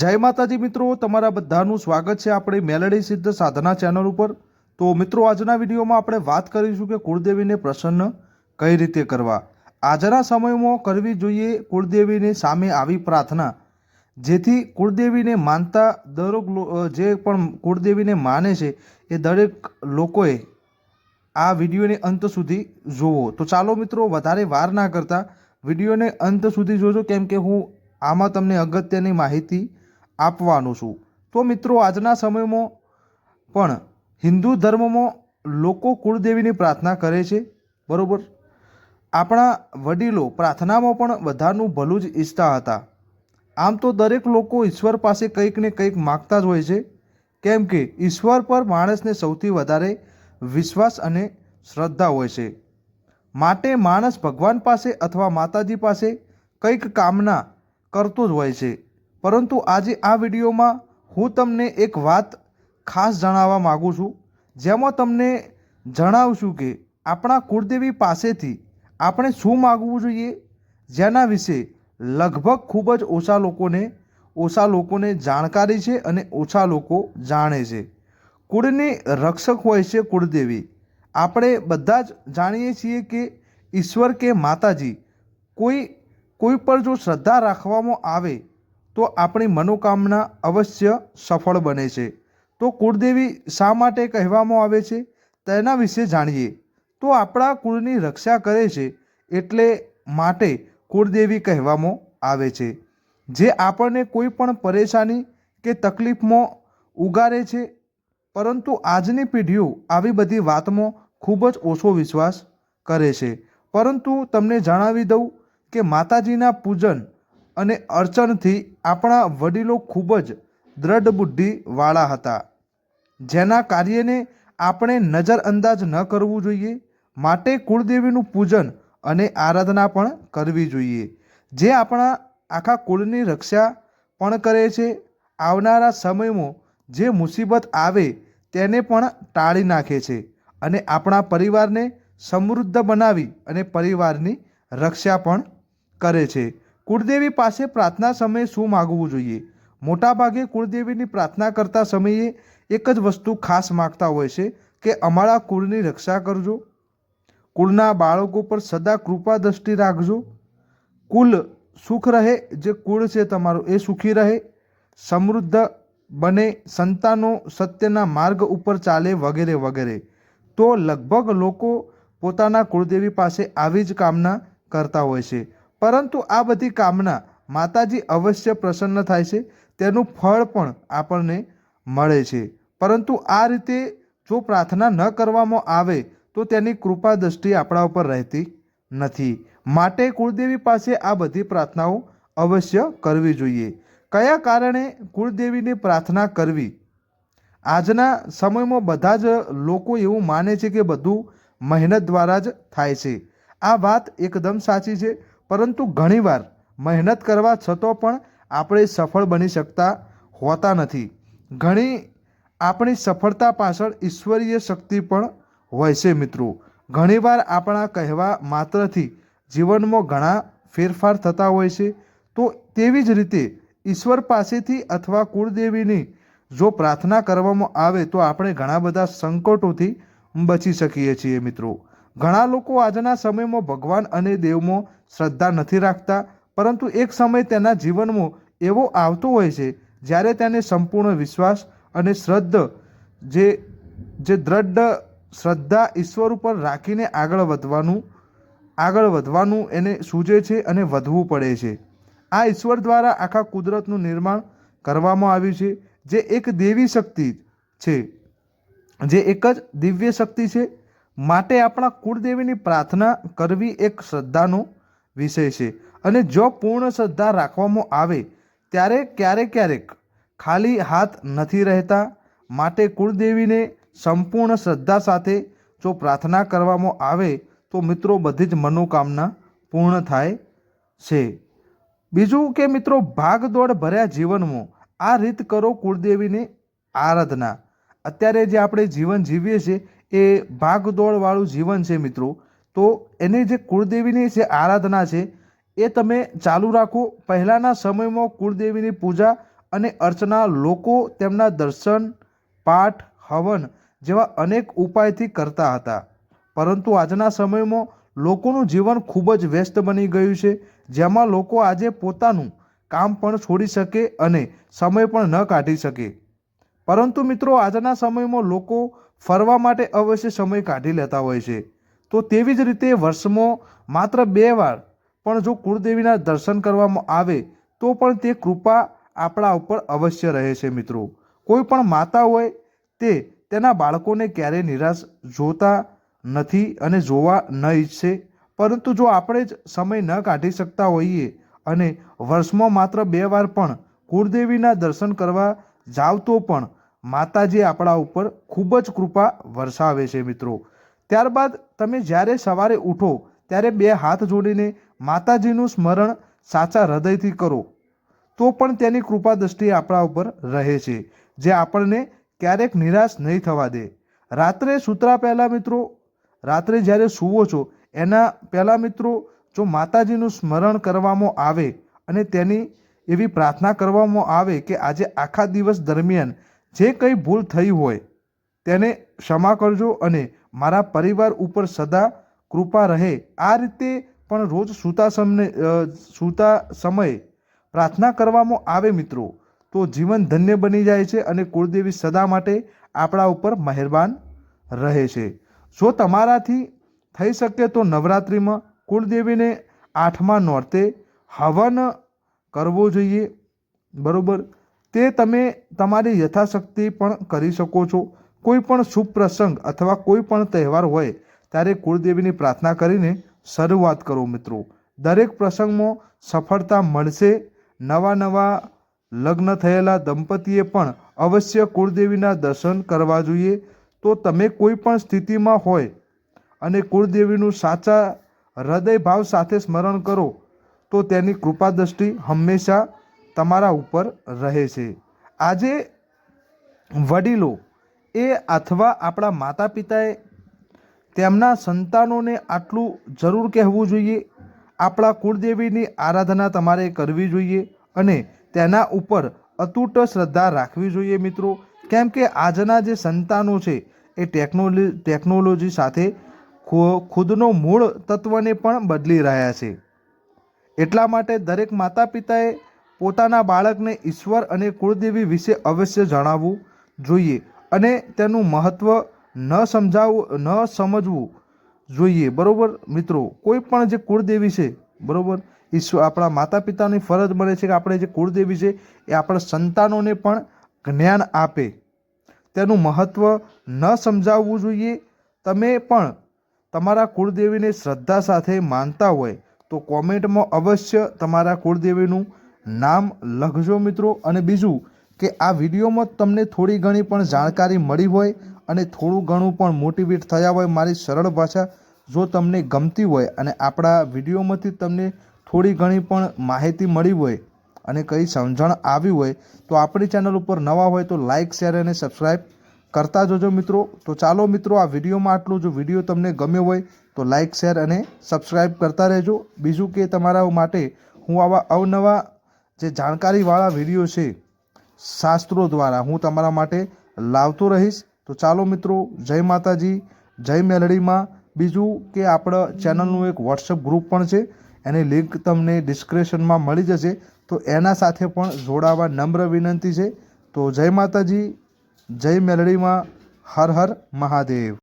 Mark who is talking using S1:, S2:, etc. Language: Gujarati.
S1: જય માતાજી મિત્રો, તમારા બધાનું સ્વાગત છે આપણી મેલડી સિદ્ધ સાધના ચેનલ ઉપર. તો મિત્રો, આજના વિડીયોમાં આપણે વાત કરીશું કે કુળદેવીને પ્રસન્ન કઈ રીતે કરવા. આજના સમયમાં કરવી જોઈએ કુળદેવીને સામે આવી પ્રાર્થના. જેથી કુળદેવીને માનતા દરેક જે પણ કુળદેવીને માને છે, એ દરેક લોકોએ આ વિડીયોને અંત સુધી જુઓ તો ચાલો મિત્રો, વધારે વાર ના કરતા વિડીયોને અંત સુધી જોજો, કેમ કે હું આમાં તમને અગત્યની માહિતી આપવાનું છું. તો મિત્રો, આજના સમયમાં પણ હિન્દુ ધર્મમાં લોકો કુળદેવીની પ્રાર્થના કરે છે, બરાબર? આપણા વડીલો પ્રાર્થનામાં પણ બધાનું ભલું જ ઈચ્છતા હતા. આમ તો દરેક લોકો ઈશ્વર પાસે કંઈક ને કંઈક માગતા જ હોય છે. કેમ કે ઈશ્વર પર માણસને સૌથી વધારે વિશ્વાસ અને શ્રદ્ધા હોય છે. માટે માણસ ભગવાન પાસે અથવા માતાજી પાસે કંઈક કામના કરતો જ હોય છે. પરંતુ આજે આ વિડીયોમાં હું તમને એક વાત ખાસ જણાવવા માગું છું, જેમાં તમને જણાવશું કે આપણા કુળદેવી પાસેથી આપણે શું માગવું જોઈએ, જેના વિશે લગભગ ખૂબ જ ઓછા લોકોને ઓછા લોકોને જાણકારી છે અને ઓછા લોકો જાણે છે. કુળની રક્ષક હોય છે કુળદેવી. આપણે બધા જ જાણીએ છીએ કે ઈશ્વર કે માતાજી કોઈ કોઈ પર જો શ્રદ્ધા રાખવામાં આવે તો આપણી મનોકામના અવશ્ય સફળ બને છે. તો કુળદેવી શા માટે કહેવામાં આવે છે? તેના વિશે જાણીએ. તો આપણા કુળની રક્ષા કરે છે એટલે માટે કુળદેવી કહેવામાં આવે છે. જે આપણને કોઈ પણ પરેશાની કે તકલીફમાં ઉગારે છે, પરંતુ આજની પેઢીઓ આવી બધી વાતમાં ખૂબ જ ઓછો વિશ્વાસ કરે છે. પરંતુ તમને જણાવી દઉં કે માતાજીના પૂજન અને અર્ચનથી આપણા વડીલો ખૂબ જ દ્રઢ બુદ્ધિવાળા હતા. જેના કાર્યને આપણે નજરઅંદાજ ન કરવું જોઈએ, માટે કુળદેવીનું પૂજન અને આરાધના પણ કરવી જોઈએ. જે આપણા આખા કુળની રક્ષા પણ કરે છે, આવનારા સમયમાં જે મુસીબત આવે તેને પણ ટાળી નાખે છે અને આપણા પરિવારને સમૃદ્ધ બનાવી અને પરિવારની રક્ષા પણ કરે છે. કુળદેવી પાસે પ્રાર્થના સમયે શું માગવું જોઈએ? મોટાભાગે કુળદેવીની પ્રાર્થના કરતા સમયે એક જ વસ્તુ ખાસ માગતા હોય છે કે અમારા કુળની રક્ષા કરજો. કુળના બાળકો પર સદા કૃપા દ્રષ્ટિ રાખજો. કુલ સુખ રહે જે કુળ છે તમારું એ સુખી રહે. સમૃદ્ધ બને સંતાનો સત્યના માર્ગ ઉપર ચાલે વગેરે વગેરે. તો લગભગ લોકો પોતાના કુળદેવી પાસે આવી જ કામના કરતા હોય છે. પરંતુ આ બધી કામના માતાજી અવશ્ય પ્રસન્ન થાય છે. તેનું ફળ પણ આપણને મળે છે. પરંતુ આ રીતે જો પ્રાર્થના ન કરવામાં આવે, તો તેની કૃપા દ્રષ્ટિ આપણા ઉપર રહેતી નથી. માટે કુળદેવી પાસે આ બધી પ્રાર્થનાઓ અવશ્ય કરવી જોઈએ. કયા કારણે કુળદેવીની પ્રાર્થના કરવી? આજના સમયમાં બધા જ લોકો એવું માને છે કે બધું મહેનત દ્વારા જ થાય છે. આ વાત એકદમ સાચી છે. પરંતુ ઘણીવાર મહેનત કરવા છતાં પણ આપણે સફળ બની શકતા હોતા નથી. ઘણી આપણી સફળતા પાછળ ઈશ્વરીય શક્તિ પણ હોય છે મિત્રો. ઘણીવાર આપણા કહેવા માત્રથી જીવનમાં ઘણા ફેરફાર થતા હોય છે. તો તેવી જ રીતે ઈશ્વર પાસેથી અથવા કુળદેવીની જો પ્રાર્થના કરવામાં આવે તો આપણે ઘણા બધા સંકટોથી બચી શકીએ છીએ મિત્રો. ઘણા લોકો આજના સમયમાં ભગવાન અને દેવમાં શ્રદ્ધા નથી રાખતા, પરંતુ એક સમય તેના જીવનમાં એવો આવતો હોય છે, જ્યારે તેને સંપૂર્ણ વિશ્વાસ અને શ્રદ્ધ જે જે દ્રઢ શ્રદ્ધા ઈશ્વર ઉપર રાખીને આગળ વધવાનું આગળ વધવાનું એને સૂજે છે અને વધવું પડે છે. આ ઈશ્વર દ્વારા આખા કુદરતનું નિર્માણ કરવામાં આવ્યું છે, જે એક દેવી શક્તિ છે, જે એક જ દિવ્ય શક્તિ છે માટે આપણા કુળદેવીની પ્રાર્થના કરવી એક શ્રદ્ધાનો વિષય છે. અને જો પૂર્ણ શ્રદ્ધા રાખવામાં આવે, ત્યારે ક્યારેક ક્યારેક ખાલી હાથ નથી રહેતા. માટે કુળદેવીને સંપૂર્ણ શ્રદ્ધા સાથે જો પ્રાર્થના કરવામાં આવે, તો મિત્રો બધી જ મનોકામના પૂર્ણ થાય છે. બીજું કે મિત્રો, ભાગદોડ ભર્યા જીવનમાં આ રીત કરો કુળદેવીની આરાધના. અત્યારે જે આપણે જીવન જીવીએ છીએ એ ભાગદોડવાળું જીવન છે મિત્રો. તો એની જે કુળદેવીની જે આરાધના છે, એ તમે ચાલુ રાખો. પહેલાંના સમયમાં કુળદેવીની પૂજા અને અર્ચના લોકો તેમના દર્શન, પાઠ, હવન જેવા અનેક ઉપાયથી કરતા હતા. પરંતુ આજના સમયમાં લોકોનું જીવન ખૂબ જ વ્યસ્ત બની ગયું છે. જેમાં લોકો આજે પોતાનું કામ પણ છોડી શકે અને સમય પણ ન કાઢી શકે. પરંતુ મિત્રો, આજના સમયમાં લોકો ફરવા માટે અવશ્ય સમય કાઢી લેતા હોય છે. તો તેવી જ રીતે વર્ષમાં માત્ર બે વાર, પણ જો કુળદેવીના દર્શન કરવામાં આવે, તો પણ તે કૃપા આપણા ઉપર અવશ્ય રહે છે મિત્રો. કોઈ પણ માતા હોય, તે તેના બાળકોને ક્યારેય નિરાશ જોતા નથી અને જોવા ન ઈચ્છે. પરંતુ જો આપણે જ સમય ન કાઢી શકતા હોઈએ અને વર્ષમાં માત્ર બે વાર પણ કુળદેવીના દર્શન કરવા જાવ તો પણ માતાજી આપણા ઉપર ખૂબ જ કૃપા વરસાવે છે મિત્રો. ત્યારબાદ તમે જ્યારે સવારે ઉઠો, ત્યારે બે હાથ જોડીને માતાજીનું સ્મરણ સાચા હૃદયથી કરો. તો પણ તેની કૃપા દ્રષ્ટિ આપણા ઉપર રહે છે, જે આપણને ક્યારેક નિરાશ નહીં થવા દે. રાત્રે સૂતરા પહેલાં મિત્રો, રાત્રે જ્યારે સૂવો છો, એના પહેલાં મિત્રો, જો માતાજીનું સ્મરણ કરવામાં આવે અને તેની એવી પ્રાર્થના કરવામાં આવે કે આજે આખા દિવસ દરમિયાન જે કંઈ ભૂલ થઈ હોય, તેને ક્ષમા કરજો અને મારા પરિવાર ઉપર સદા કૃપા રહે. આ રીતે પણ રોજ સૂતા સમય સૂતા સમયે પ્રાર્થના કરવામાં આવે મિત્રો. તો જીવન ધન્ય બની જાય છે અને કુળદેવી સદા માટે આપણા ઉપર મહેરબાન રહે છે. જો તમારાથી થઈ શકે તો નવરાત્રિમાં કુળદેવીને આઠમા નોરતે હવન કરવો જોઈએ. બરોબર? તે તમે તમારી યથાશક્તિ પણ કરી શકો છો. કોઈ પણ શુભ પ્રસંગ અથવા કોઈ પણ તહેવાર હોય, ત્યારે કુળદેવીની પ્રાર્થના કરીને શરૂઆત કરો મિત્રો. દરેક પ્રસંગમાં સફળતા મળશે. નવા નવા લગ્ન થયેલા દંપતીએ પણ અવશ્ય કુળદેવીના દર્શન કરવા જોઈએ. તો તમે કોઈ પણ સ્થિતિમાં હોય અને કુળદેવીનું સાચા હૃદયભાવ સાથે સ્મરણ કરો, તો તેની કૃપા દ્રષ્ટિ હંમેશા તમારા ઉપર રહે છે. આજે વડીલો એ અથવા આપણા માતા પિતાએ તેમના સંતાનોને આટલું જરૂર કહેવું જોઈએ. આપણા કુળદેવીની આરાધના તમારે કરવી જોઈએ અને તેના ઉપર અતૂટ શ્રદ્ધા રાખવી જોઈએ મિત્રો. કેમ કે આજના જે સંતાનો છે એ ટેકનોલોજી ટેકનોલોજી સાથે ખુદનો મૂળ તત્વને પણ બદલી રહ્યા છે. એટલા માટે દરેક માતા પિતાએ પોતાના બાળકને ઈશ્વર અને કુળદેવી વિશે અવશ્ય જણાવવું જોઈએ અને તેનું મહત્ત્વ ન સમજાવવું ન સમજવું જોઈએ. બરોબર? મિત્રો, કોઈ પણ જે કુળદેવી છે, બરાબર? ઈશ્વર આપણા માતા પિતાની ફરજ બને છે કે આપણે જે કુળદેવી છે, એ આપણા સંતાનોને પણ જ્ઞાન આપે. તેનું મહત્ત્વ ન સમજાવવું જોઈએ. તમે પણ તમારા કુળદેવીને શ્રદ્ધા સાથે માનતા હોય તો કોમેન્ટમાં અવશ્ય તમારા કુળદેવીનું નામ લખજો મિત્રો અને બીજું કે આ વિડીયોમાં તમને થોડી ઘણી પણ જાણકારી મળી હોય અને થોડું ઘણું પણ મોટિવેટ થયા હોય મારી સરળ ભાષા જો તમને ગમતી હોય અને આપણા વિડીયોમાંથી તમને થોડી ઘણી પણ માહિતી મળી હોય અને કંઈ સમજણ આવી હોય તો આપણી ચેનલ ઉપર નવા હોય તો લાઇક શેર અને સબસ્ક્રાઈબ કરતા જોજો મિત્રો. તો ચાલો મિત્રો આ વિડીયોમાં આટલું જો. વીડિયો તમને ગમ્યો હોય તો લાઇક શેર અને સબસ્ક્રાઈબ કરતા રહેજો. બીજું કે તમારા માટે હું આવા અવનવા જે જાણકારીવાળા વીડિયો છે, શાસ્ત્રો દ્વારા હું તમારા માટે લાવતો રહીશ. તો ચાલો મિત્રો, જય માતાજી, જય મેલડીમાં. બીજું કે આપણા ચેનલનું એક વોટ્સઅપ ગ્રુપ પણ છે, એની લિંક તમને ડિસ્ક્રિપ્શનમાં મળી જશે. તો એના સાથે પણ જોડાવા નમ્ર વિનંતી છે. તો જય માતાજી, જય મેલડીમાં, હર હર મહાદેવ.